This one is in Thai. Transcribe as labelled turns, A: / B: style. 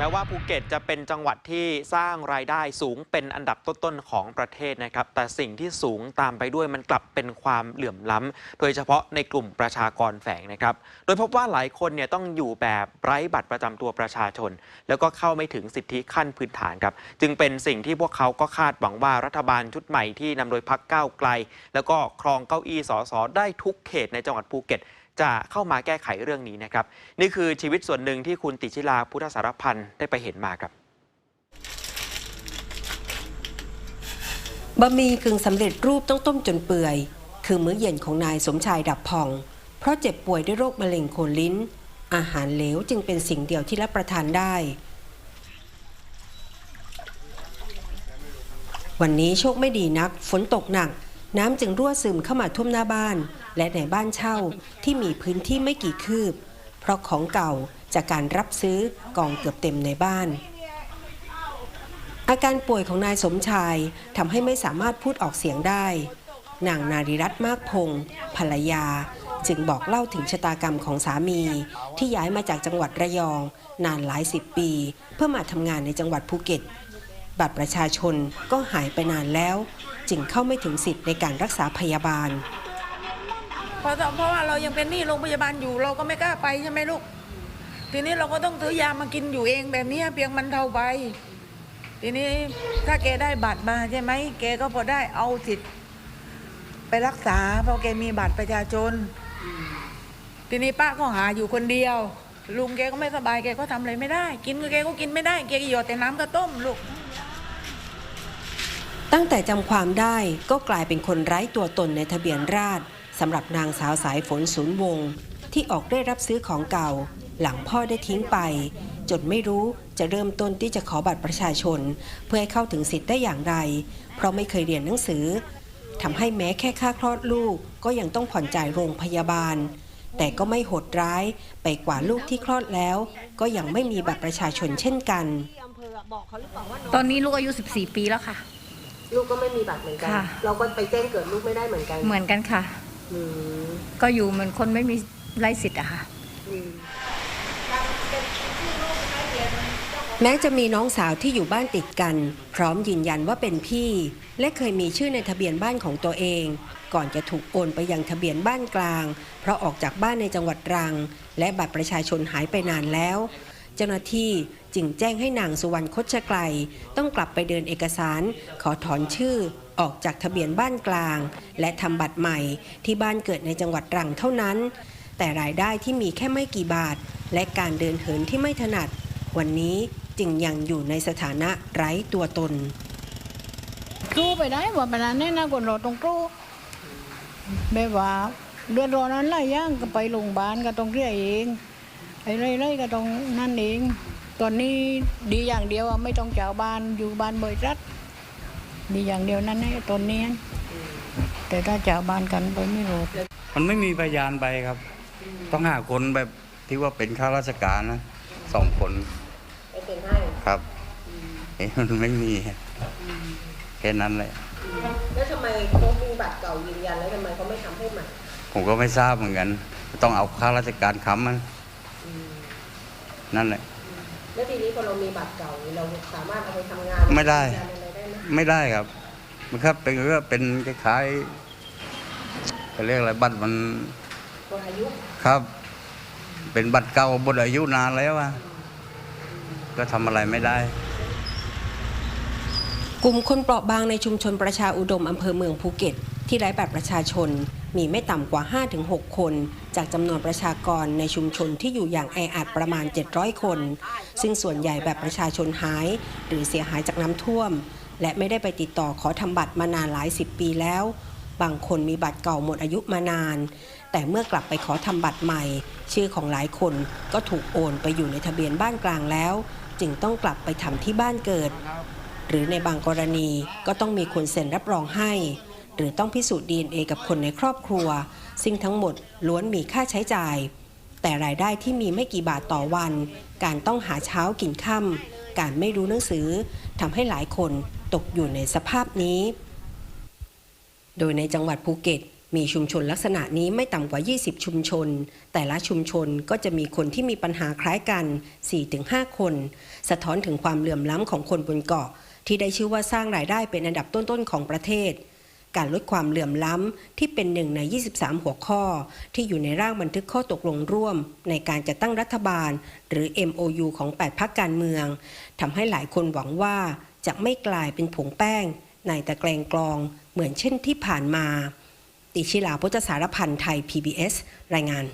A: แม้ว่าภูเก็ตจะเป็นจังหวัดที่สร้างรายได้สูงเป็นอันดับต้นๆของประเทศนะครับ แต่สิ่งที่สูงตามไปด้วยมันกลับเป็นความเหลื่อมล้ำโดยเฉพาะในกลุ่มประชากรแฝงนะครับ โดยพบว่าหลายคนเนี่ยต้องอยู่แบบไร้บัตรประจำตัวประชาชน แล้วก็เข้าไม่ถึงสิทธิขั้นพื้นฐานครับ จึงเป็นสิ่งที่พวกเขาก็คาดหวังว่ารัฐบาลชุดใหม่ที่นำโดยพักก้าวไกล แล้วก็ครองเก้าอี้สสได้ทุกเขตในจังหวัดภูเก็ต จะเข้ามาแก้ไขเรื่องนี้นะครับ นี่คือชีวิตส่วนหนึ่งที่คุณติชิลาพุทธสารพันธ์ได้ไปเห็นมาครับ
B: บะหมี่กึ่งสำเร็จรูปต้องต้มจนเปื่อย คือมื้อเย็นของนายสมชายดับพอง เพราะเจ็บป่วยด้วยโรคมะเร็งโคนลิ้น อาหารเหลวจึงเป็นสิ่งเดียวที่รับประทานได้ วันนี้โชคไม่ดีนัก ฝนตกหนัก น้ำจึงรั่วซึมเข้ามาท่วมหน้าบ้าน และในบ้านเช่าที่มีพื้นที่ไม่กี่คืบ เพราะของเก่าจากการรับซื้อกองเกือบเต็มในบ้าน อาการป่วยของนายสมชายทำให้ไม่สามารถพูดออกเสียงได้ นางนาริรัตน์มากพงศ์ภรรยา จึงบอกเล่าถึงชะตากรรมของสามี ที่ย้ายมาจากจังหวัดระยอง นานหลายสิบปี เพื่อมาทำงานในจังหวัดภูเก็ต บัตรประชาชนก็หายไปนานแล้ว จึงเข้าไม่ถึงสิทธิ์ในการรักษาพยาบาล
C: เพราะเพราะว่าเรายังเป็นหนี้โรงพยาบาลอยู่เราก็ไม่กล้าไปใช่ไหมลูก ทีนี้เราก็ต้องซื้อยามากินอยู่เองแบบนี้เพียงมันเท่าไปทีนี้ถ้าแกได้บัตรมาใช่ไหมแกก็พอได้เอาสิทธิ์ไปรักษา เพราะแกมีบัตรประชาชน ทีนี้ป้าก็หาอยู่คนเดียว ลุงแกก็ไม่สบายแกก็ทำอะไรไม่ได้ กินก็แกก็กินไม่ได้แกก็หยอดแต่น้ำกระต้มลูก
B: ตั้งแต่จำความได้ก็กลายเป็นคนไร้ตัวตนในทะเบียนราษฎรสำหรับนางสาวสายฝนศูนย์วง ที่ออกได้รับซื้อของเก่า หลังพ่อได้ทิ้งไป จนไม่รู้จะเริ่มต้นที่จะขอบัตรประชาชน เพื่อให้เข้าถึงสิทธิ์ได้อย่างไร เพราะไม่เคยเรียนหนังสือทำให้แม้แค่ค่าคลอดลูกก็ยังต้องผ่อนจ่ายโรงพยาบาล แต่ก็ไม่โหดร้ายไปกว่าลูกที่คลอดแล้ว ก็ยังไม่มีบัตรประชาชนเช่นกัน
D: ตอนนี้ลูกอายุ 14 ปีแล้วค่ะ
B: ลูกก็ไม่มีบัตรเหมือนกัน
D: ค่ะ
B: เราก็ไปแจ้งเกิดลูกไม่ได้เหมือนกัน
D: เหมือนกันค่ะ
B: อืม
D: ก็อยู่เหมือนคนไม่มีไร้สิทธิ์อะค่ะ
B: อืม แม้จะมีน้องสาวที่อยู่บ้านติดกัน พร้อมยืนยันว่าเป็นพี่ และเคยมีชื่อในทะเบียนบ้านของตัวเอง ก่อนจะถูกโอนไปยังทะเบียนบ้านกลาง เพราะออกจากบ้านในจังหวัดตรัง และบัตรประชาชนหายไปนานแล้วเจ้าหน้าที่จึงแจ้งให้นางสุวรรณคชไกลต้องกลับไปเดินเอกสาร ขอถอนชื่อออกจากทะเบียนบ้านกลาง และทำบัตรใหม่ที่บ้านเกิดในจังหวัดตรังเท่านั้น แต่รายได้ที่มีแค่ไม่กี่บาท และการเดินเหินที่ไม่ถนัด วันนี้จึงยังอยู่ในสถานะไร้ตัวตน
E: ครูไปได้ว่าเป็นอันนี้นะคนราต้องครูแบบว่าเดือดร้อนนั้นหลายอย่างก็ไปโรงพยาบาลก็ต้องเรียกเอง ไอ้ไรๆก็ต้องนั่นเอง ตอนนี้ดีอย่างเดียวอะไม่ต้องเจ้าบ้านอยู่บ้านบริษัทดีอย่างเดียวนั่นแหละตอนนี้ แต่ถ้าเจ้าบ้านกันไปไม่รู้
F: มันไม่มีพยานไปครับ ต้องหาคนแบบที่ว่าเป็นข้าราชการนะสองคนครับเอ้ยมันไม่มีแค่นั้นแหละ
B: แล้วทำไมเขามีบัตรเก่ายืนยันแล้วทำไมเขาไม่ทำให้ใหม่
F: ผมก็ไม่ทราบเหมือนกัน ต้องเอาข้าราชการค้ำมัน นั่นแหละ
B: แล้วทีนี้พอเรามีบัตรเก่าเราสามารถเอาไปทำงาน
F: ไม่ได้
B: ยืนยันอะไรได้ไหม
F: ไม่ได้ครับ มันครับเป็นก็เป็นคล้ายๆเขาเรียกอะไรบัตรมัน
B: หมดอายุ
F: ครับ เป็นบัตรเก่าบนอายุนานแล้วอะก็ทำอะไรไม่ได้
B: กลุ่มคนเปราะบางในชุมชนประชาอุดมอำเภอเมืองภูเก็ต ที่ไร้บัตรประชาชนมีไม่ต่ำกว่า 5-6 คน จากจำนวนประชากรในชุมชนที่อยู่อย่างแออัดประมาณ 700 คน ซึ่งส่วนใหญ่แบบประชาชนหาย หรือเสียหายจากน้ำท่วม และไม่ได้ไปติดต่อขอทำบัตรมานานหลายสิบปีแล้ว บางคนมีบัตรเก่าหมดอายุมานาน แต่เมื่อกลับไปขอทำบัตรใหม่ ชื่อของหลายคนก็ถูกโอนไปอยู่ในทะเบียนบ้านกลางแล้ว จึงต้องกลับไปทำที่บ้านเกิด หรือในบางกรณีก็ต้องมีคนเซ็นรับรองให้ หรือต้องพิสูจน์ DNA กับคนในครอบครัว ซึ่งทั้งหมดล้วนมีค่าใช้จ่าย แต่รายได้ที่มีไม่กี่บาทต่อวัน การต้องหาเช้ากินค่ำการไม่รู้หนังสือทำให้หลายคนตกอยู่ในสภาพนี้ โดยในจังหวัดภูเก็ตมีชุมชนลักษณะนี้ไม่ต่ำกว่า 20 ชุมชน แต่ละชุมชนก็จะมีคนที่มีปัญหาคล้ายกัน 4-5 คน สะท้อนถึงความเหลื่อมล้ำของคนบนเกาะ ที่ได้ชื่อว่าสร้างรายได้เป็นอันดับต้นๆของประเทศ การลดความเหลื่อมล้ำ ที่เป็นหนึ่งใน 23 หัวข้อ ที่อยู่ในร่างบันทึกข้อตกลงร่วม ในการจัดตั้งรัฐบาล หรือ MOU ของ 8พรรคการเมืองทำให้หลายคนหวังว่าจะไม่กลายเป็นผงแป้ง ในตะแกรงกลองเหมือนเช่นที่ผ่านมา ติชิลาพุทธสารพันธ์ไทย PBS รายงาน